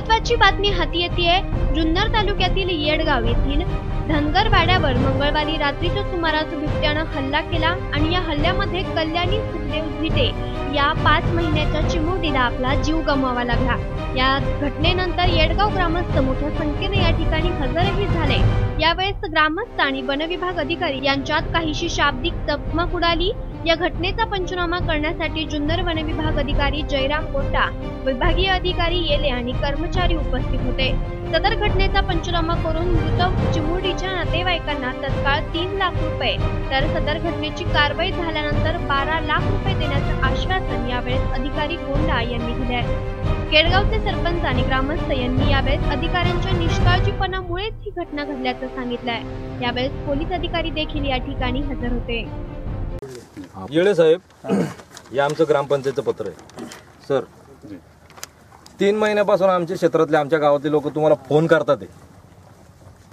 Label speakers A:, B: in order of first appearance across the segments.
A: महत्वाची बातमी हाती येते जुन्नर तालुक्यातील येडगाव येथील धनगर वाड्यावर मंगळवारी रात्रीच्या सुमारास बिबट्यानं हल्ला केला आणि या हल्ल्यामध्ये कल्याणी सुखदेव झिटे या पाच महिन्याच्या चिमुरडीला आपला जीव गमवावा लागला. या घटनेनंतर येडगाव ग्रामस्थ मोठ्या संख्येने या ठिकाणी हजरही झाले. यावेळेस ग्रामस्थ आणि वनविभाग अधिकारी यांच्यात काहीशी शाब्दिक चकमक उडाली. या घटनेचा पंचनामा करण्यासाठी जुन्नर वनविभाग अधिकारी जयराम कोटा विभागीय अधिकारी येले आणि कर्मचारी उपस्थित होते. सदर घटनेचा पंचनामा करून मृत चिमुरडीच्या नातेवाईकांना तत्काळ तीन लाख रुपये तर सदर घटनेची कारवाई झाल्यानंतर बारा लाख रुपये देण्याचं आश्वासन यावेळेस अधिकारी गोंडा यांनी दिले केडगावचे सरपंच आणि ग्रामस्थ यांनी यावेळेस अधिकाऱ्यांच्या निष्काळजीपणामुळेच ही घटना घडल्याचं सांगितलंय. यावेळेस पोलीस अधिकारी देखील या ठिकाणी हजर होते.
B: येळे साहेब हे आमचं ग्रामपंचायतचं पत्र आहे. सर. तीन महिन्यापासून आमच्या क्षेत्रातले आमच्या गावातले लोक तुम्हाला फोन करतात आहे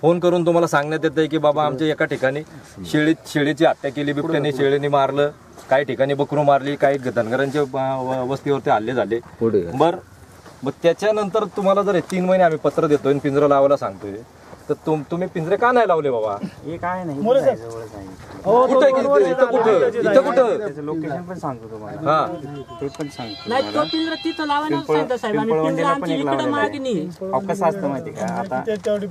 B: फोन करून तुम्हाला सांगण्यात येत आहे की बाबा आमच्या एका ठिकाणी शेळीत शेळीची हत्या केली बिबट्याने शेळीने मारलं काही ठिकाणी बकरू मारली काही धनगरांच्या वस्तीवरती हल्ले झाले. बर मग त्याच्यानंतर तुम्हाला जर हे तीन महिने आम्ही पत्र देतोय आणि पिंजरा लावायला सांगतोय तर तुम- तुम्ही पिंजरे का नाही लावले बाबा?
C: हे काय नाही जवळच आहे.
B: कुठं इथं इथं कुठं? इथं कुठं?
C: त्याचं लोकेशन पण सांगतो तुम्हाला.
B: हा.
C: ते पण सांगतो
D: नाही तो पिंजरा तिथं लावायला
C: पिंपळ
D: सांगता साहेब आणि पिंजरा
C: पिंपळवंडीला पण
D: आमच्या
C: एक
D: इकडे
C: लावलेला
D: मागणी.
C: आहे. अहो, कसं असतं माहिती का? आता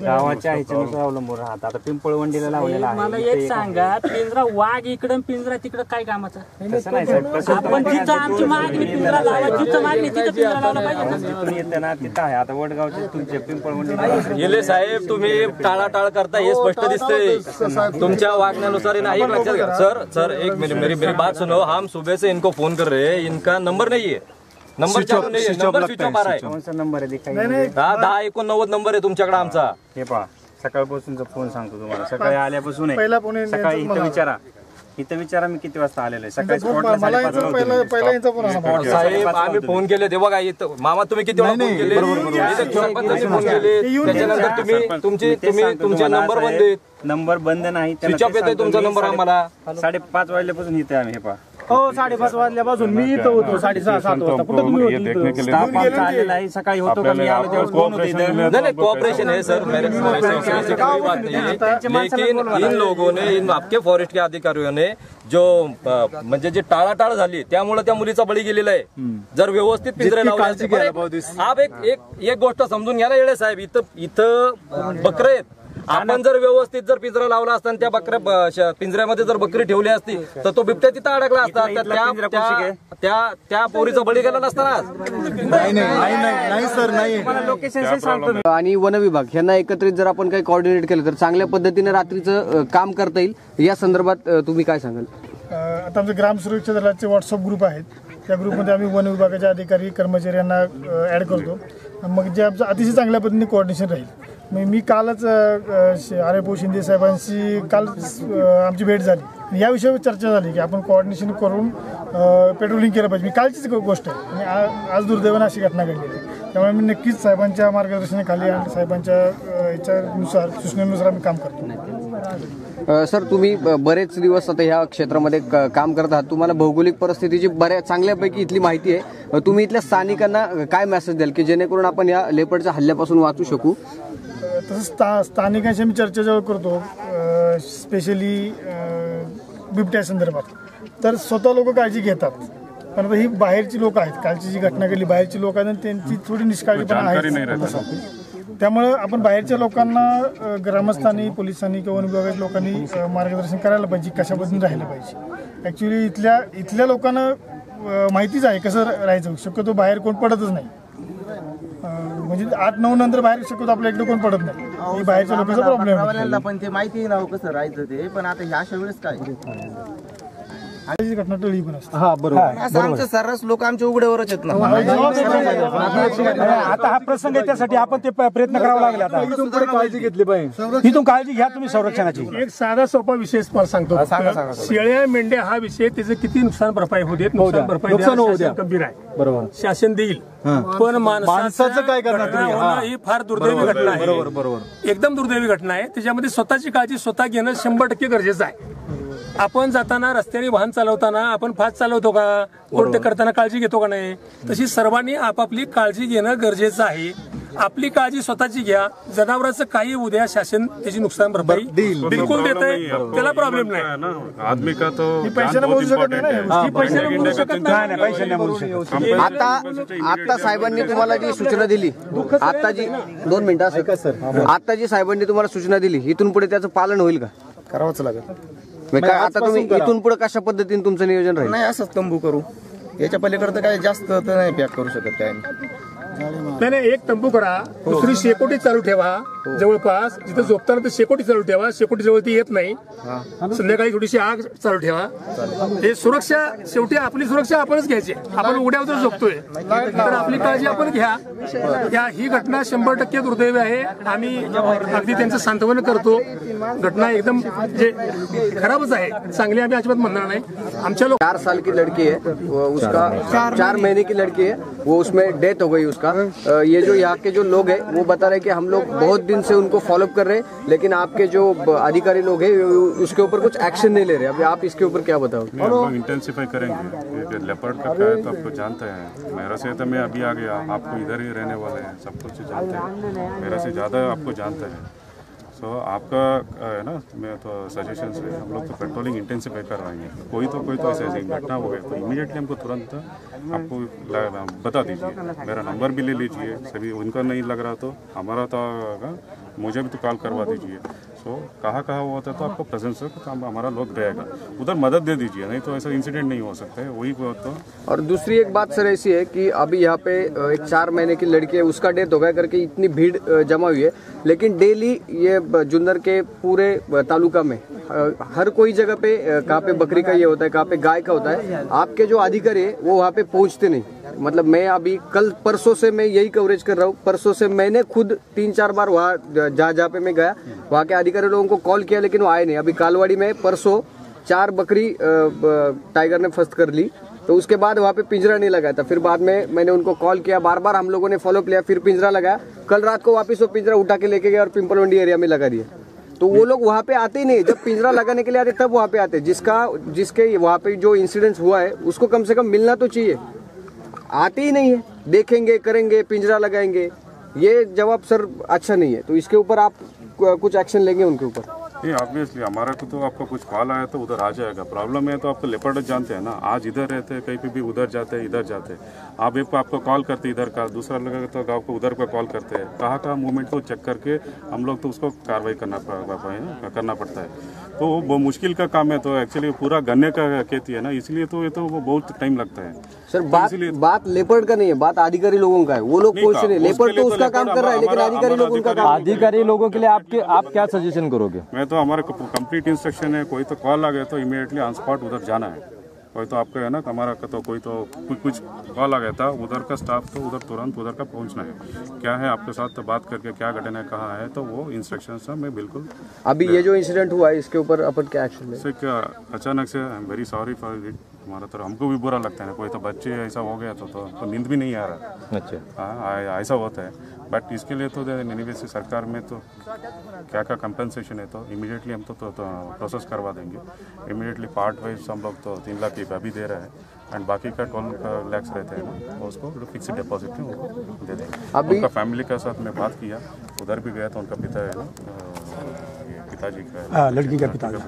C: गावाच्या ह्याच्यानुसार अवलंबून राहत. आता पिंपळवंडीला लावलेला
D: मला एक सांगा पिंजरा वाघ इकडं पिंजरा तिकडं काय कामाचा?
C: तसं नाही साहेब कसं
D: आपण जिथं आमची मागणी पिंजरा लावा जिथं मागणी तिथं पिंजरा लावला पाहिजे. ना.
C: जिथून येतं ना तिथं आहे. आता वडगावचे तुमचे पिंपळवंडीला
B: गेले साहेब तुम्ही टाळाटाळ करता हे स्पष्ट दिसते तुमच्या वागण्यानुसार नाही एक लक्षात घ्या. सर सर एक मेरी मेरी मेरी बात सुनो हम सुबह से इनको फोन कर रहे हैं इनका नंबर नहीं है। नंबर चालू नाही आहे नंबर स्विच ऑफ आ रहा है।
C: कोणचा नंबर आहे
B: दहा दहा एकोणनव्वद नंबर आहे तुमच्याकडे आमचा.
C: हे पहा सकाळपासूनचा फोन सांगतो तुम्हाला. सकाळी आल्यापासून आहे. सकाळी इथं विचारा. इथं विचारा मी किती वाजता आलेलो आहे. सकाळी होतो. मी.
B: साहेब आम्ही फोन केले ते बघा इथं मामा तुम्ही किती वेळा फोन केले? इथं सरपंचांनी फोन केले. त्याच्यानंतर तुम्ही तुमची तुम्ही तुमचे नंबर बंद आहेत.
C: नंबर बंद नाही त्याला
B: स्विच ऑफ
C: ते
B: येतोय
C: सांगतो.
B: तुमचा
C: मी,
B: नंबर
C: साडे-
B: आम्हाला.
C: साडेपाच वाजल्यापासून इथे आम्ही हे पहा.
E: हो साडेपाच वाजल्यापासून मी इथं होतो साडेसहा सात वाजता. कुठं तुम्ही होते इथं?
C: स्टाफ आमचा आलेला आहे सकाळी होतो का? मी आलो त्यावेळेस कोण होतं. इथं
B: नहीं नहीं कोऑपरेशन है सर मेरे ऐसी कोई बात नहीं. है लेकिन इन लोगों ने इन आपके फॉरेस्ट के अधिकारियों ने जो अ, म्हणजे जे टाळाटाळ झाली त्यामुळे त्या मुलीचा बळी गेलेला आहे. जर व्यवस्थित पिंजरे लावले असते- आप एक एक एक गोष्ट समजून घ्या ना येळे साहेब. इथं इथं बकरे आहेत. आपण जर व्यवस्थित जर पिंजरा लावला असता आणि त्या बकऱ्या पिंजऱ्यामध्ये जर बकरी ठेवली असती तर तो बिबट्या तिथं अडकला असता. तर त्या त्या- त्या त्या पोरीचा बळी गेला नसता ना
C: मला लोकेशन सांगतो मी.
F: आणि वन विभाग यांना एकत्रित जर आपण काही कोऑर्डिनेट केलं तर चांगल्या पद्धतीने रात्रीचं अ, काम करता येईल. या संदर्भात अ, तुम्ही काय सांगाल?
E: अ, आता आमचे ग्राम सुरक्षा दलाचे व्हॉट्सअप ग्रुप आहेत. त्या ग्रुपमध्ये आम्ही वन विभागाचे अधिकारी कर्मचारी यांना ॲड करतो. मग जे आमचं अतिशय चांगल्या पद्धतीने कोऑर्डिनेशन राहील. मग मी कालच आर पो शिंदे साहेबांशी काल आमची भेट झाली. याविषयी या विषयावर चर्चा झाली की आपण कोऑर्डिनेशन करून पेट्रोलिंग केलं पाहिजे. मी कालचीच गोष्ट आहे. आणि आज दुर्दैवानं अशी घटना घडली आहे. त्यामुळे मी नक्कीच साहेबांच्या मार्गदर्शनाखाली आणि साहेबांच्या याच्यानुसार सूचनेनुसार आम्ही काम करतो.
F: सर तुम्ही ब- बरेच दिवस आता ह्या क्षेत्रामध्ये क- काम करत आहात. तुम्हाला भौगोलिक परिस्थितीची बऱ्याच चांगल्यापैकी इथली माहिती आहे. तुम्ही इथल्या स्थानिकांना काय मेसेज द्याल की जेणेकरून आपण या लेपडच्या हल्ल्यापासून वाचू शकू?
E: तसंच स्था स्थानिकांशी आम्ही चर्चा जेव्हा करतो स्पेशली बिबट्या संदर्भात. तर स्वतः लोक काळजी घेतात. पण आता ही बाहेरची लोक आहेत. कालची जी घटना घडली बाहेरची लोक आहेत आणि त्यांची थोडी निष्काळजीपणा आहे. त्यामुळं आपण बाहेरच्या लोकांना ग्रामस्थांनी पोलिसांनी किंवा वन विभागाच्या लोकांनी मार्गदर्शन करायला पाहिजे कशा पद्धतीने राहिलं पाहिजे. ॲक्च्युली इथल्या इथल्या लोकांना माहितीच आहे कसं राहायचं. शक्यतो बाहेर कोण पडतच नाही. म्हणजे आठ नऊ नंतर बाहेर शक्यतो आपल्या इकडे कोण पडत नाही. बाहेरच्या लोकांचा प्रॉब्लेम
G: पण ते माहिती राहू कसं राहायचं ते पण आता ह्या अशा वेळेस काय?
E: घटना टळी पण असते.
G: असं आमचे सर्रास लोक आमच्या उघड्यावरच आहेत ना
E: आता हा प्रसंग आहे त्यासाठी आपण ते प्रयत्न करावा लागला आता. इथून पुढे काळजी घेतली पाहिजे इथून काळजी घ्या तुम्ही संरक्षणाची.
H: एक साधा सोपा विषय सांगतो शेळ्या मेंढ्या हा विषय त्याचं किती नुकसान भरपाई होऊ देत? नुकसान भरपाई गंभीर आहे.
E: बरोबर.
H: शासन देईल. पण
E: माणसाचं काय करणार हा.
H: ही फार दुर्दैवी घटना आहे.
E: बरोबर बरोबर.
H: एकदम दुर्दैवी घटना आहे. त्याच्यामध्ये स्वतःची काळजी स्वतः घेणं शंभर टक्के गरजेचं आहे. आपण जाताना रस्त्याने वाहन चालवताना आपण फास्ट चालवतो का? कोणते करताना काळजी घेतो का नाही? तशी सर्वांनी आपापली काळजी घेणं गरजेचं आहे. आपली काळजी स्वतःची घ्या. जनावरांचं काही उद्या शासन त्याची नुकसान भरपाई बिलकुल देत आहे. त्याला प्रॉब्लेम नाही.
I: है ना आदमी का तो
E: पैशाने
I: जान बहुत
E: बोलू शकत
I: इम्पोर्टेंट
E: नाही ना.
H: पैशाने बोलू शकत
C: नाही.
H: नाही.
C: नाही पैसे नाही बोलू शकत.
F: आता आता साहेबांनी तुम्हाला जी सूचना दिली आता जी दोन मिनिटं सर. आता जी साहेबांनी तुम्हाला सूचना दिली इथून पुढे त्याचं पालन होईल का?
G: करावंच लागेल.
F: म्हणजे काय आता तुम्ही इथून पुढे कशा पद्धतीने तुमचं नियोजन राहील?
G: नाही असंच तंबू करू. याच्या पलीकडे तर काय जास्त तर नाही पॅक करू शकत काय
H: नाही नाही एक तंबू करा दुसरी शेकोटी चालू ठेवा. जवळपास जिथं झोपताना तर शेकोटी चालू ठेवा. शेकोटी जवळ ती येत नाही. संध्याकाळी थोडीशी आग चालू ठेवा. हे सुरक्षा शेवटी आपली सुरक्षा आपणच घ्यायची. आपण उड्यावर झोपतोय. तर आपली काळजी आपण घ्या. या ही घटना शंभर टक्के दुर्दैवी आहे. आम्ही अगदी त्यांचं सांत्वन करतो. घटना एकदम जे खराबच आहे. चांगली आम्ही अजिबात म्हणणार नाही. आमच्या लोक
F: चार साल की लड़की है वो उसका चार महीने की लड़की है. वो उसमें डेथ हो गई उसका. ये जो यहाँ के जो लोग हैं वो बता रहे हैं कि हम लोग बहुत दिन से उनको फॉलोअप कर रहे हैं, लेकिन आपके जो अधिकारी लोग हैं उसके ऊपर कुछ एक्शन नहीं ले रहे। अभी आप इसके ऊपर क्या बताओ
I: इंटेंसीफाई इंटेंसिफाई करेंगे। लेपर्ड का क्या है तो आपको जानते हैं। मेरा से तो मैं अभी आ गया आपको इधर ही रहने वाले हैं, सब कुछ जानते हैं। मेरा से ज़्यादा आपको जानते हैं। सो आपका है ना, मैं तो सजेशन से हम लोग तो पेट्रोलिंग इंटेंसिफाई करवाएँगे। कोई तो कोई तो ऐसे ऐसी घटना हो गई तो इमीडिएटली हमको तुरंत आपको बता दीजिए। मेरा नंबर भी ले लीजिए, सभी, उनका नहीं लग रहा तो हमारा तो मुझे भी तो कॉल करवा दीजिए। सो कहाँ कहाँ हुआ था तो आपको प्रेजेंस है तो हमारा लोग रहेगा। उधर मदद दे दीजिए, नहीं तो ऐसा इंसिडेंट नहीं हो सकता है, वही बात तो।
F: और दूसरी एक बात सर ऐसी है कि अभी यहाँ पे एक चार महीने की लड़की है, उसका डेथ हो गया करके इतनी भीड़ जमा हुई है। लेकिन डेली ये जुन्नर के पूरे तालुका में हर कोई जगह पे कहाँ पे बकरी का ये होता है, कहाँ पे गाय का होता है, आपके जो अधिकारी है, वो वहाँ पे पहुँचते नहीं। मतलब मैं अभी कल परसों से मैं यही कवरेज कर रहा हूँ। परसों से मैंने खुद तीन चार बार वहाँ, जहाँ जहाँ पे मैं गया, वहाँ के अधिकारी लोगों को कॉल किया, लेकिन वो आए नहीं। अभी कालवाड़ी में परसों चार बकरी टाइगर ने फस्त कर ली। तो उसके बाद वहाँ पे पिंजरा नहीं लगाया था। फिर बाद में मैंने उनको कॉल किया बार बार हम लोगों ने फॉलो किया फिर पिंजरा लगाया। कल रात को वापस वो पिंजरा उठा के लेके गए और पिंपलवंडी एरिया में लगा दिया। तो वो लोग वहाँ पे आते ही नहीं। जब पिंजरा लगाने के लिए आते, तब वहाँ पे आते। जिसका, जिसके वहाँ पे जो इंसिडेंट हुआ है, उसको कम से कम मिलना तो चाहिए। आते ही नहीं है। देखेंगे करेंगे पिंजरा लगाएंगे। ये जवाब सर अच्छा नहीं है। तो इसके ऊपर आप कुछ एक्शन लेंगे उनके ऊपर।
I: नहीं ऑब्वियसली हमारा को तो आपका कुछ कॉल आया तो उधर आ जाएगा। प्रॉब्लम है तो आपको लेपर्ड जानते हैं ना। आज इधर रहते हैं कहीं पे भी उधर जाते हैं इधर जाते हैं। आप एक आपको कॉल करते इधर का दूसरा लगेगा तो आपको उधर का कॉल करते हैं। कहाँ कहाँ मूवमेंट को चेक करके हम लोग तो उसको कार्रवाई करना प- करना पड़ता है। तो वो मुश्किल का काम है तो एक्चुअली पूरा गन्ने का खेती है ना इसलिए तो ये तो वो बहुत टाइम लगता है।
F: सर बात बात लेपर्ड का नहीं है बात अधिकारी लोगों का है। वो लोग पहुँच नहीं लेपर्ड तो
I: तो
F: उसका काम कर रहा है लेकिन अधिकारी लोग काम
B: अधिकारी लोगों के लिए आपके आप क्या सजेशन करोगे?
I: मैं तो हमारा कंप्लीट इंस्ट्रक्शन है कोई तो कॉल आ गया तो इमीडिएटली ऑन स्पॉट उधर जाना है। कोई तो आपका है ना हमारा का तो कोई तो कुछ कुछ कॉल आ गया था उधर का स्टाफ तो उधर तुरंत उधर का पहुँचना है। क्या है आपके साथ तो बात करके क्या घटना है कहाँ है तो वो इंस्ट्रक्शन मैं बिल्कुल
F: अभी ये जो इंसिडेंट हुआ है इसके ऊपर अपन क्या एक्शन
I: अचानक से I am very sorry for it हमारा तो हमको भी बुरा लगता है ना कोई तो बच्चे ऐसा हो गया तो, तो, तो नींद भी नहीं आ रहा।
B: अच्छा।
I: हाँ ऐसा होता है। बट इसके लिए तो एनीवे से सरकार में तो क्या क्या कंपनसेशन है तो इमीडिएटली हम तो, तो, तो प्रोसेस करवा देंगे। इमीडिएटली पार्ट वाइज हम लोग तो तीन लाख अभी दे रहे हैं। एंड बाकी का ट्वेल्व लैक्स रहते हैं ना वो उसको फिक्स डिपॉजिट में दे देंगे।
F: अभी-
I: उनका फैमिली के साथ मैं बात किया उधर भी गया तो उनका पिता है ना पिताजी का है।
H: लड़की का पिता।
I: तो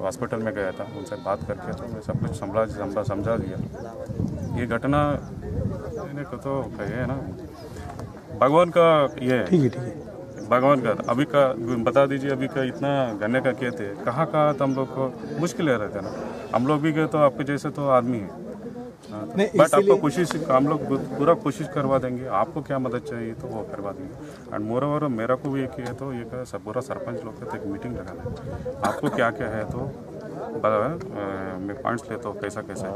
I: हॉस्पिटल में गया था उनसे बात करके तो मैं सब कुछ समझा समझा समझा दिया। ये घटना मैंने को तो कहे है ना भगवान का ये
H: ठीक है ठीक है।
I: भगवान का अभी का बता दीजिए अभी का इतना गन्ने का खेत है कहाँ कहाँ तो हम लोग को? मुश्किल है रहता है ना। हम लोग भी गए तो आपके जैसे तो आदमी है। बट आपको कोशिश हम लोग पूरा कोशिश करवा देंगे। आपको क्या मदद चाहिए तो वो करवा देंगे। एंड मोर ओवर मेरा को भी एक ही तो ये पूरा सरपंच लोग का तो एक मीटिंग लगाना है। आपको क्या क्या है तो मैं पॉइंट्स लेता हूँ कैसा कैसा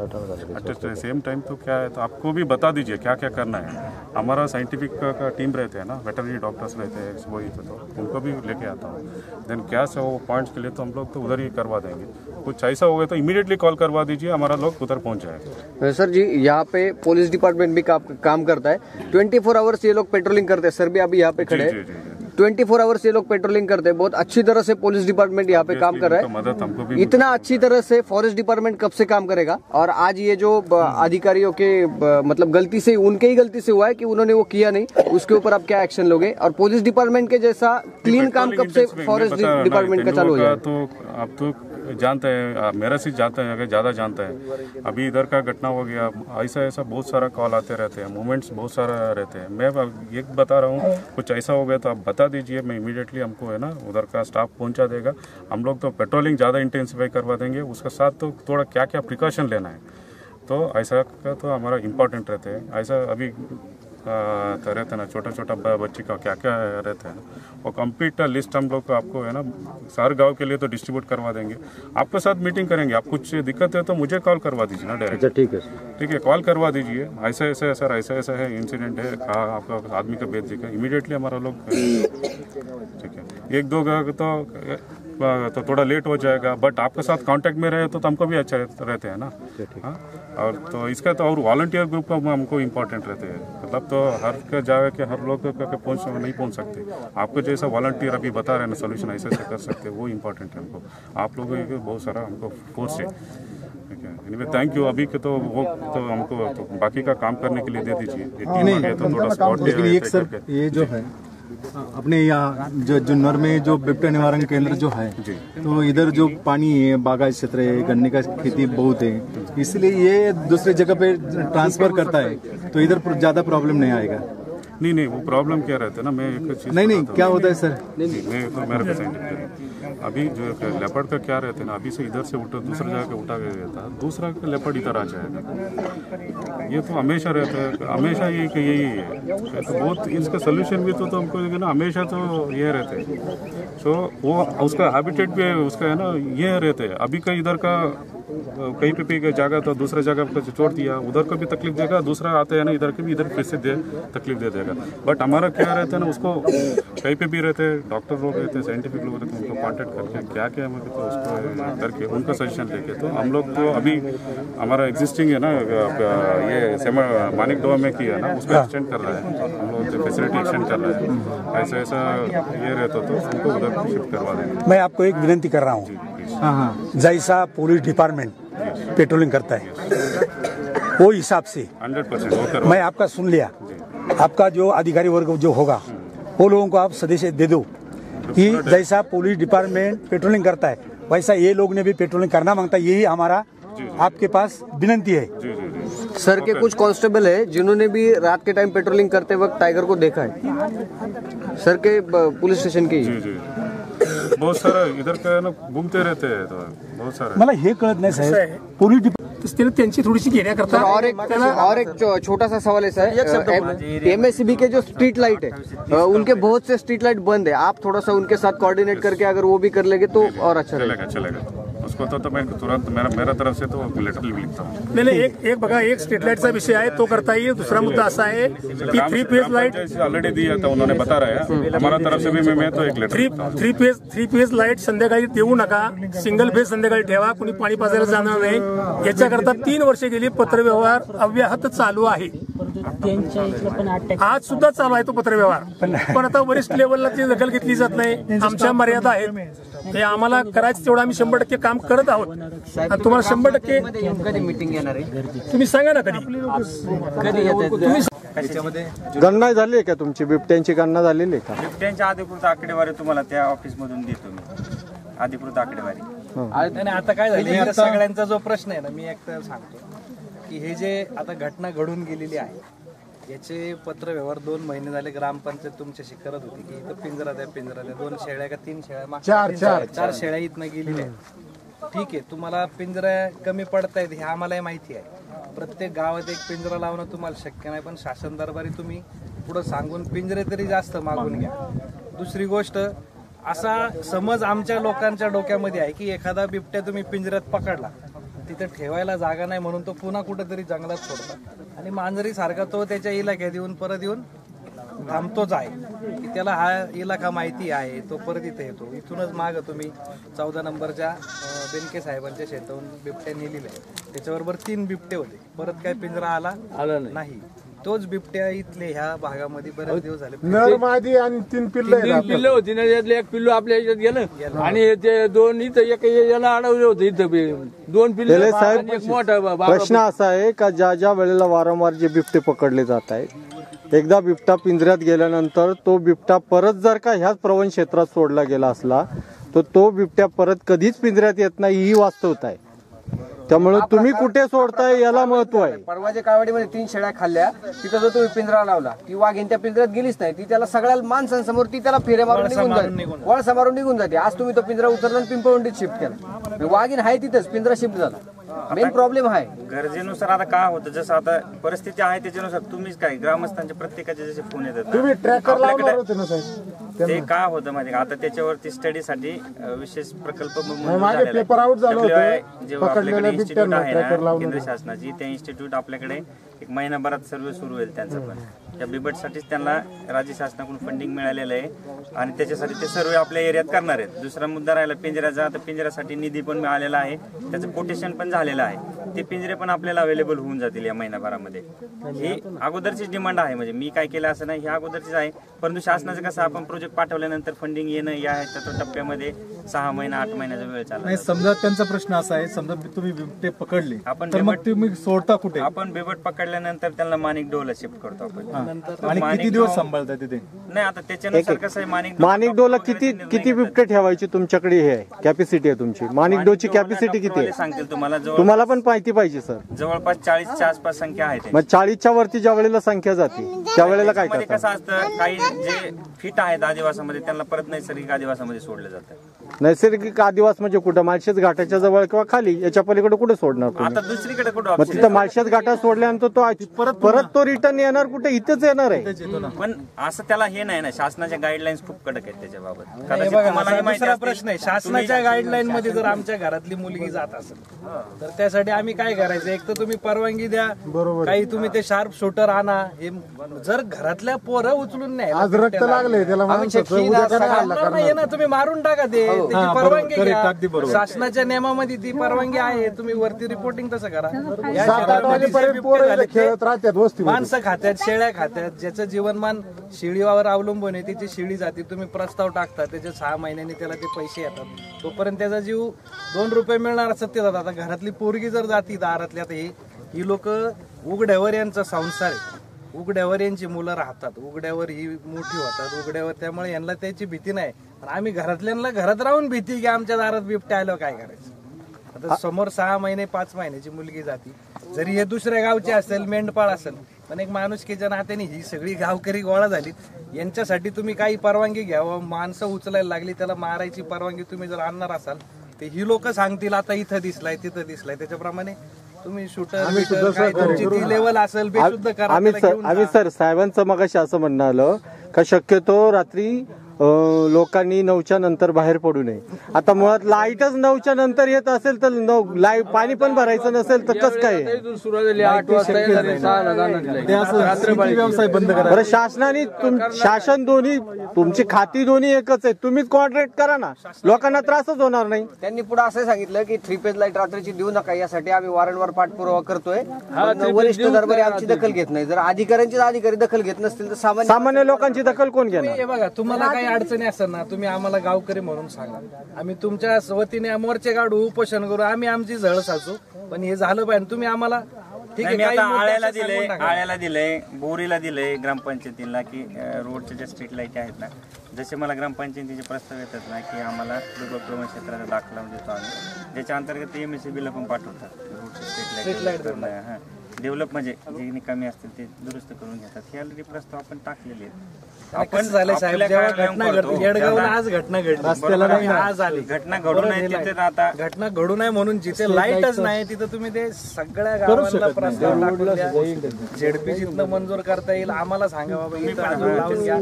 I: एट द सेम टाइम तो क्या है तो आपको भी बता दीजिए क्या क्या करना है। हमारा साइंटिफिक का, टीम रहते हैं ना वेटरनरी डॉक्टर्स रहते हैं वही तो, तो उनको भी लेके आता हूँ। देन क्या से वो पॉइंट्स के लिए तो हम लोग तो उधर ही करवा देंगे। कुछ ऐसा हो गया तो इमीडिएटली कॉल करवा दीजिए हमारा लोग उधर पहुँच जाएगा
F: सर जी यहाँ पे पुलिस डिपार्टमेंट भी काम करता है। ट्वेंटी फोर आवर्स ये लोग पेट्रोलिंग करते हैं। सर भी अभी यहाँ पे खड़े हैं।
I: जी, जी।
F: ट्वेंटी फोर आवर्स ये लोग पेट्रोलिंग करते हैं। बहुत अच्छी तरह से पुलिस डिपार्टमेंट यहाँ पे काम कर रहा है।
I: मदद हमको भी
F: इतना अच्छी तरह से फॉरेस्ट डिपार्टमेंट कब से काम करेगा? और आज ये जो अधिकारियों के मतलब गलती से उनके ही गलती से हुआ है कि उन्होंने वो किया नहीं। उसके ऊपर आप क्या एक्शन लोगे? और पुलिस डिपार्टमेंट के जैसा क्लीन काम कब से फॉरेस्ट डिपार्टमेंट का चालू हो
I: जाए?
F: जाएगा
I: तो आप तो जानते हैं मेरा से जानते हैं, अगर ज़्यादा जानते हैं। अभी इधर का घटना हो गया, ऐसा ऐसा बहुत सारा कॉल आते रहते हैं मूवमेंट्स बहुत सारा रहते हैं। मैं ये बता रहा हूँ, कुछ ऐसा हो गया तो आप बता दीजिए, मैं इमीडिएटली हमको, है ना, उधर का स्टाफ पहुँचा देगा। हम लोग तो पेट्रोलिंग ज़्यादा इंटेंसिफाई करवा देंगे, उसके साथ तो थोड़ा क्या क्या प्रिकॉशन लेना है। तो ऐसा का तो हमारा इम्पोर्टेंट रहते हैं, ऐसा अभी तो रहता ना छोटा छोटा बच्चे का क्या क्या रहता है ना। वो कंप्लीट लिस्ट हम लोग आपको है ना हर गाँव के लिए तो डिस्ट्रीब्यूट करवा देंगे। आपके साथ मीटिंग करेंगे। आप कुछ दिक्कत है तो मुझे कॉल करवा दीजिए ना डायरेक्ट
B: ठीक है।
I: ठीक है कॉल करवा दीजिए। ऐसा ऐसा है सर ऐसा ऐसा है इंसिडेंट है कहा आपका आदमी का भेज देगा इमीडिएटली हमारा लोग ठीक है। एक दो तो तो थोड़ा लेट हो जाएगा बट आपके साथ कांटेक्ट में रहे तो हमको भी अच्छा रहते हैं ना। हाँ? और तो इसका तो और वॉलंटियर ग्रुप का हमको इम्पोर्टेंट रहते हैं। मतलब तो हर का जाए कि हर लोग का के पहुँच नहीं पहुँच सकते। आपको जैसा वॉलंटियर अभी बता रहे ना सोल्यूशन ऐसे ऐसे कर सकते वो इम्पोर्टेंट है हमको। आप लोगों के बहुत सारा हमको फोर्स है। ठीक है? एनीवे थैंक यू अभी के तो वो तो हमको तो बाकी का काम करने के लिए दे दीजिए। गया तो थोड़ा
J: लेकिन एक सर ये जो। है अपने यहाँ जो जुन्नर में जो बिपटा निवारण केंद्र जो है तो इधर जो पानी है बागा क्षेत्र है गन्ने का खेती बहुत है इसलिए ये दूसरी जगह पे ट्रांसफ़र करता है तो इधर ज़्यादा प्रॉब्लम नहीं आएगा।
I: नहीं नहीं वो प्रॉब्लम क्या रहता है ना? मैं एक चीज़
J: नहीं नहीं क्या होता है सर
I: नहीं मैं तो मेरे को साइंटिफिक अभी जो लेपर्ड का क्या रहता है ना अभी से इधर से उठा दूसरा जगह पे उठा गया था दूसरा लेपर्ड इधर आ जाएगा ये तो हमेशा रहता है हमेशा ये कि यही है। तो बहुत इसका सोल्यूशन भी तो, तो हमको ना हमेशा तो ये रहते हैं। सो वो उसका हैबिटेट भी है उसका है ना ये रहते हैं। अभी का इधर का कहीं पे भी जाएगा तो दूसरा जगह पर छोड़ दिया। उधर को भी तकलीफ़ देगा दूसरा आता है ना इधर के भी इधर फिर से दे तकलीफ़ दे देगा। बट हमारा क्या रहता है ना उसको कहीं पे भी रहते हैं डॉक्टर लोग रहते हैं साइंटिफिक लोग रहते हैं उनको कांटेक्ट करके क्या क्या हमें तो उसको करके उनका सजेशन लेके। तो हम लोग तो अभी हमारा एग्जिस्टिंग है ना ये मानिक डोवा में किया ना उसको एक्सटेंड कर रहा है। हम लोग फैसिलिटी एक्सटेंड कर रहे हैं। ऐसा ऐसा ये रहता तो उनको उधर शिफ्ट करवा देंगे।
K: मैं आपको एक विनती कर रहा हूँ।
J: हाँ। हाँ
K: जैसा पुलिस डिपार्टमेंट पेट्रोलिंग करता है वो हिसाब से मैं आपका सुन लिया। आपका जो अधिकारी वर्ग जो होगा वो लोगों को आप सदस्य दे दो कि जैसा पुलिस डिपार्टमेंट पेट्रोलिंग करता है वैसा ये लोग ने भी पेट्रोलिंग करना माँगता है यही हमारा आपके पास विनंती है।
F: सर के कुछ कांस्टेबल है जिन्होंने भी रात के टाइम पेट्रोलिंग करते वक्त टाइगर को देखा है। सर के पुलिस स्टेशन की
I: जी जी। बहुत सारा इधर का है ना घूमते रहते हैं तो बहुत सारे।
K: मला हे कळत नाही साहेब. पोलीस डिपार्टमेंट
H: त्यांची थोडीशी घेण्याकरता
F: और एक और एक छोटा सा सवाल है सर. एमएससीबी के जो स्ट्रीट लाइट है उनके बहुत से स्ट्रीट लाइट बंद है। आप थोड़ा सा उनके साथ कोऑर्डिनेट करके अगर वो भी कर लेंगे तो और अच्छा रहेगा।
I: चलेगा। उसको तो, मैं तुरंत मेरा मेरा तरफ से तो लेटर लिखता हूँ
H: नाही नाही एक एक बघा एक स्ट्रीट लाईटचा विषय आहे तो करता येईल. दुसरा मुद्दा असा आहे की थ्री फेज लाइट
I: ऑलरेडी दिया था उन्होंने बता रहा है। हमारा तरफ से भी मैं, मैं तो एक लेटर
H: थ्री
I: हूँ।
H: Three phase three phase light संध्याकाळी देऊ नका. सिंगल फेज संध्याकाळी ठेवा. कुणी पाणी पाजायला जाणार नाही. याच्याकरता तीन वर्षे गेली पत्रव्यवहार अव्याहत चालू आहे. आज सुद्धा चालू आहे तो पत्रव्यवहार. पण आता वरिष्ठ लेवलला ती दखल घेतली जात नाही. आमच्या मर्यादा आहेत. हे आम्हाला करायचं तेवढं आम्ही शंभर टक्के काम करत आहोत. आणि तुम्हाला शंभर टक्के
F: कधी मीटिंग घेणार आहे?
H: तुम्ही सांगा ना कधी.
F: तुम्ही
L: गणना झाली आहे का तुमची? बिबट्यांची गणना झालेली आहे का?
C: बिबट्यांच्या अधिकृत आकडेवारी तुम्हाला त्या ऑफिस मधून देतो मी. अधिकृत आकडेवारी.
M: आता काय झालं? सगळ्यांचा जो प्रश्न आहे ना मी एक तर सांगतो. की हे जे आता घटना घडून गेलेली आहे याचे पत्र व्यवहार दोन महिने झाले ग्रामपंचायत तुमच्याशी करत होती की इथं पिंजरा द्या पिंजरा द्या. दोन शेळ्या का तीन शेळ्या? मागच्या
H: चार,
M: तीन
H: चार.
M: शेळ्या- चार शेळ्या इथनं गेलेल्या आहेत. ठीक आहे तुम्हाला पिंजरा कमी पडतायत हे आम्हालाही माहिती आहे. प्रत्येक गावात एक पिंजरा लावणं तुम्हाला शक्य नाही पण शासन दरबारी तुम्ही पुढे सांगून पिंजरे तरी जास्त मागून घ्या. दुसरी गोष्ट असा समज आमच्या लोकांच्या डोक्यामध्ये आहे की एखादा बिबट्या तुम्ही पिंजऱ्यात पकडला. तिथे ठेवायला जागा नाही म्हणून तो पुन्हा कुठेतरी जंगलात सोडतात आणि मांजरी सारखा तो त्याच्या इलाक्यात येऊन परत येऊन थांबतोच आहे की त्याला हा इलाका माहिती आहे तो परत इथे येतो. इथूनच माग तुम्ही चौदा नंबरच्या बेनके साहेबांच्या शेताहून बिबट्या नेलेल्या आहे त्याच्याबरोबर तीन बिबटे होते. परत काय पिंजरा आला? नाही. तोच बिबट्या इथले ह्या भागामध्ये बरेच दिवस झाले.
H: नर मादी आणि तीन पिल्ल
N: तीन पिल्लं होती ना त्यातलं एक पिल्लू आपल्या याच्यात गेलं. आणि ते दोन इथं एक याला अडवले होते इथं बी. दोन पिल्लं एक मोठा
L: साहेब
N: बाबा
L: प्रश्न असा आहे का ज्या ज्या वेळेला वारंवार जे बिबटे पकडले जात आहेत एकदा बिबटा पिंजऱ्यात गेल्यानंतर तो बिबटा परत जर का ह्याच प्रवण क्षेत्रात सोडला गेला असला तर तो बिबट्या परत कधीच पिंजऱ्यात येत नाही ही वास्तवता आहे. त्यामुळे तुम्ही कुठे सोडताय याला महत्त्व आहे?
F: परवाच्या कावडीमध्ये तीन शेळ्या खाल्ल्या. तिथं जो तुम्ही पिंजरा लावला ती वाघीण त्या पिंजऱ्यात गेलीच नाही. ती त्याला सगळ्या माणसांसमोर ती त्याला फेरे मारून निघून जाते. वळसा मारून निघून जाते. आज तुम्ही तो पिंजरा उतरला आणि पिंपळवंडीत शिफ्ट केला. वाघीण आहे तिथंच पिंजरा शिफ्ट झाला. मेन प्रॉब्लेम आहे.
C: गरजेनुसार आता काय होतं? जसं आता परिस्थिती आहे त्याच्यानुसार तुम्हीच काय ग्रामस्थांचे प्रत्येकाचे जसे फोन येतात
H: तुम्ही ट्रॅकर लावणार होते ना साहेब?
C: ते काय होतं माहिती का? आता त्याच्यावरती स्टडीसाठी अं, विशेष प्रकल्प
H: मागे. पेपर आउट झालं होतं.
C: WI जेव्हा
H: पकडलेल्या
C: आपल्याकडे इन्स्टिट्यूट
H: बिबट्यांना
C: आहे
H: ट्रॅकर
C: ना
H: लावून
C: केंद्र. शासनाची त्या इन्स्टिट्यूट आपल्याकडे एक महिनाभरात सर्व सुरू होईल त्यांचं पण. त्या बिबटसाठीच त्यांना राज्य शासनाकडून फंडिंग मिळालेलं आहे. आणि त्याच्यासाठी ते सर्वे आपल्या एरियात करणार आहेत. दुसरा मुद्दा राहिला पिंजऱ्याचा. तर पिंजऱ्यासाठी निधी पण मिळालेला आहे. त्याचं कोटेशन पण झालेलं आहे. ते पिंजरे पण आपल्याला अवेलेबल होऊन जातील या महिनाभरामध्ये. ही अगोदरचीच डिमांड आहे. म्हणजे मी काय केलं असं नाही ही अगोदरचीच आहे. परंतु शासनाचं कसं आपण प्रोजेक्ट म्हणजे पाठवल्यानंतर फंडिंग येणं या ह्याच्या टप्प्यामध्ये सहा महिना आठ महिन्याचा वेळ चालला
J: नाही समजा त्यांचा प्रश्न असा आहे समजा तुम्ही बिबटे पकडले
C: आपण
J: तर मग
C: बिबट-
J: तुम्ही सोडता कुठे?
C: आपण बिबट पकडल्यानंतर त्यांना माणिक डोला शिफ्ट करतो आपण.
J: आणि किती दिवस सांभाळता तिथे?
C: नाही आता त्याच्यानुसार कसं आहे माणिक डोह-
L: माणिक डोला किती किती बिबटे ठेवायची तुमच्याकडे हे? आहे कॅपॅसिटी आहे तुमची. माणिक डोची कॅपॅसिटी किती आहे?
C: सांगतील तुम्हाला जवळ
L: तुम्हाला पण माहिती पाहिजे सर.
C: जवळपास चाळीसच्या आसपास संख्या आहे
L: मग चाळीसच्या वरती ज्या वेळेला संख्या जाते त्यावेळेला काय
C: कसं असतं काही जे फिट आहेत आदिवासामध्ये त्यांना परत नैसर्गिक आदिवासामध्ये सोडलं जातं.
L: नैसर्गिक आदिवास म्हणजे कुठं? माळशेज घाटाच्या जवळ किंवा खाली याच्या पलीकडे कुठे सोडणार
C: आता
L: तुम्ही
C: दुसरीकडे कुठं
L: मग
C: option
L: तिथं माळशेज घाटात सोडल्यानंतर तो परत परत तो रिटर्न येणार कुठे? इथेच येणार आहे.
C: पण असं त्याला हे नाही ना शासनाच्या गाईडलाईन्स खूप कडक आहेत त्याच्याबाबत.
M: नाही, बघा, असा दुसरा. प्रश्न आहे. शासनाच्या गाईडलाईन मध्ये जर आमच्या घरातली मुलगी जात असेल तर त्यासाठी आम्ही काय करायचं? एक तर तुम्ही परवानगी द्या. काही तुम्ही ते शार्प शूटर आणा. हे जर घरातल्या पोरं उचलून नाही
H: आज रक्त लागले त्याला माणसाचं उद्या काय हल्ला करणार?
M: ना तुम्ही मारून टाका ते.
H: हो.
M: त्याची
H: हा, बरोबर,
M: परवानगी
H: correct,
M: घ्या.
H: बरोबर.
M: शासनाच्या नियमामध्ये ती परवानगी आहे. तुम्ही वरती रिपोर्टिंग तसं करा. या
H: सात आठ
M: शहरामध्ये जे
H: वाजेपर्यंत
M: बिबटे
H: पोरं
M: झाले
H: इथे
M: ते
H: खेळत राहतात वस्तीमध्ये.
M: माणसं खात्यात शेळ्या खात्यात. ज्याचं जीवनमान शेळीवर अवलंबून आहे त्याची शेळी जाते. तुम्ही प्रस्ताव टाकता त्याचे सहा महिन्यांनी त्याला ते पैसे येतात. तोपर्यंत त्याचा जीव दोन रुपये मिळणार ते जातात. आता घरातली पोरगी जर जाती दारातली आता ही ही लोक उघड्यावर यांचा संसार आहे. उघड्यावर यांची मुलं राहतात उघड्यावर ही मोठी होतात उघड्यावर त्यामुळे यांना त्याची भीती नाही. आणि आम्ही घरातल्यांना घरात राहून भीती की आमच्या दारात बिबट्या आलं काय करायचं? आता समोर सहा महिने पाच महिन्याची मुलगी जाती. जरी हे दुसऱ्या गावचे असेल मेंढपाळ असेल पण एक माणुसकीच्या नात्याने ही सगळी गावकरी गोळा झाली. यांच्यासाठी तुम्ही काही परवानगी घ्यावं माणसं उचलायला लागली त्याला मारायची परवानगी तुम्ही जर आणणार असाल तर ही लोक सांगतील आता इथं दिसलाय तिथं दिसलाय. त्याच्याप्रमाणे तुम्ही शूटर
L: आम्ही सुद्धा
M: काय
L: सहकार्य
M: तुमची
L: करू
M: ती
L: ना.
M: लेवल असेल बेशुद्ध करा
L: आम्ही
M: त्याला
L: सर
M: घेऊन
L: आम्ही
M: जा.
L: सर साहेबांचं मगाशी असं म्हणणं आलं का शक्यतो रात्री अं, लोकांनी नऊच्या नंतर बाहेर पडू नये. आता मुळात लाईटच नऊच्या नंतर येत असेल तर नऊ लाइट पाणी पण भरायचं नसेल तर कसं काय? आहे?
N: इथून सुरुवात झाली आठ वाजता येणार आहे, सहाला जाणार आहे.
J: ते असं
N: रात्रपाळी.
J: व्यवसाय बंद करा.
L: बरं शासनाने तुम- शासन दोन्ही तुमची खाती दोन्ही एकच आहे. तुम्हीच कॉन्ट्रॅक्ट करा ना. लोकांना त्रासच होणार नाही.
F: त्यांनी पुढे असं सांगितलं की थ्री पेज लाइट रात्रीची देऊ नका. यासाठी आम्ही वारंवार पाठपुरावा करतोय. पण
L: three phase
F: वरिष्ठ दरबारी आमची. दखल घेत नाही. जर अधिकाऱ्यांचीच अधिकारी दखल घेत नसतील तर सामान्य
L: सामान्य लोकांची दखल कोण घेणार?
M: हे बघा तुम्हाला काही अडचणी असेल ना तुम्ही आम्हाला गावकरी म्हणून सांगा. आम्ही तुमच्या वतीने मोर्चे काढू उपोषण करू आम्ही आमची झळ साचू पण हे झालं पाहिजे तुम्ही आम्हाला ठीक आहे
C: मी
M: काही
C: आता
M: मुद्दे
C: आळ्याला
M: असे
C: दिले. आळ्याला दिलंय बोरीला दिलंय ग्रामपंचायतीला की अं, रोडच्या ज्या स्ट्रीट लाइट आहेत ना जसे मला ग्रामपंचायतीचे प्रस्ताव येतात ना की आम्हाला दुर्गप्रवण क्षेत्राचा दाखला देतो आम्ही. ज्याच्या अंतर्गत एम एस ला पण पाठवतात रोडचे स्ट्रीट
M: light
C: लाइट डेव्हलप म्हणजे जे कमी असतील ते दुरुस्त करून घेतात. हे ऑलरेडी प्रस्ताव आपण टाकलेले आहेत.
M: कसं झालंय साहेब, जेव्हा घटना घडली. येडगावला आज घटना घडली. आज आली.
C: घटना घडू नये तिथे आता
M: घटना घडू नये म्हणून जिथे लाईटच नाही तिथं तुम्ही ते सगळ्या गावांना. प्रस्ताव टाकून
C: रोडला
M: द्या.
C: सुद्धा
M: झेडपी जिथनं मंजूर करता येईल आम्हाला सांगा बाबा इथं अजून लावून घ्या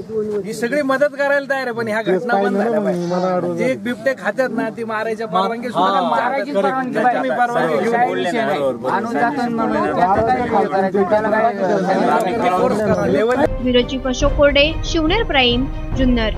M: ही सगळी मदत करायला तयार आहे पण ह्या घटना बंद झाल्या पाहिजे. जे एक बिबटे खात्यात ना ती मारायच्या परवानगी सुद्धा
C: हा,
M: मारायची परवानगी. घेऊन. आणून जातात म्हणून
A: अशोक कोरडे शिवनेर प्राईम जुन्नर.